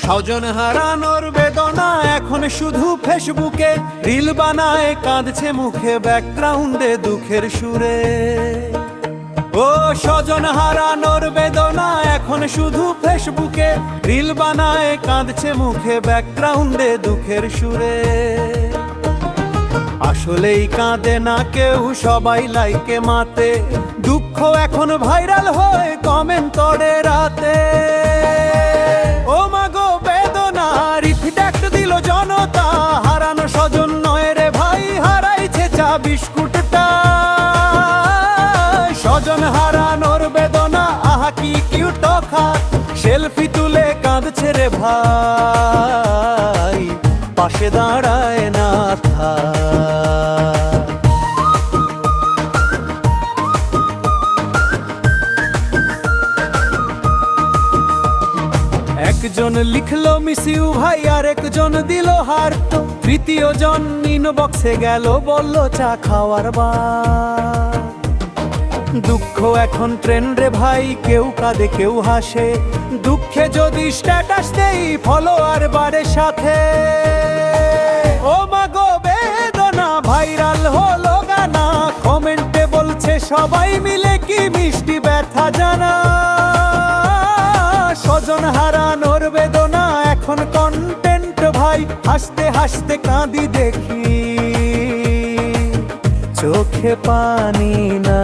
স্বজন হারানোর বেদনা এখন শুধু ফেসবুকে। রিল বানায়, কাঁদছে মুখে ব্যাকগ্রাউন্ডে দুঃখের সুরে। ও স্বজন হারানোর বেদনা এখন শুধু ফেসবুকে। রিল বানায়, কাঁদছে মুখে ব্যাকগ্রাউন্ডে দুঃখের সুরে। আসলেই কাঁদে না কেউ, সবাই লাইকে মাতে। দুঃখ এখন ভাইরাল জনতা, হারানো স্বজন নয় রে ভাই, হারাইছে চা বিস্কুটটা। স্বজন হারানোর বেদনা, আহা কি কিউট খাট সেলফি তুলে কাঁদছে রে ভাই, পাশে দাঁড়ায় একজন লিখলো মিস ইউ ভাই, আর একজন দিল হার্ট তৃতীয় জন ইনবক্সে গেল, বলল, চা খাওয়ার বা দুঃখ এখন ট্রেন রে ভাই, কেউ কাঁদে, কেউ হাসে। দুঃখে যদি স্ট্যাটাস দেই ফলোয়ার বাড়ে সাথে। ও মাগো বেদনা ভাইরাল হলো গানা। কমেন্টে বলছে, সবাই মিলে কি মিষ্টি ব্যথা জানা? ভাই হাসতে হাসতে কাঁদি দেখি। চোখে পানি না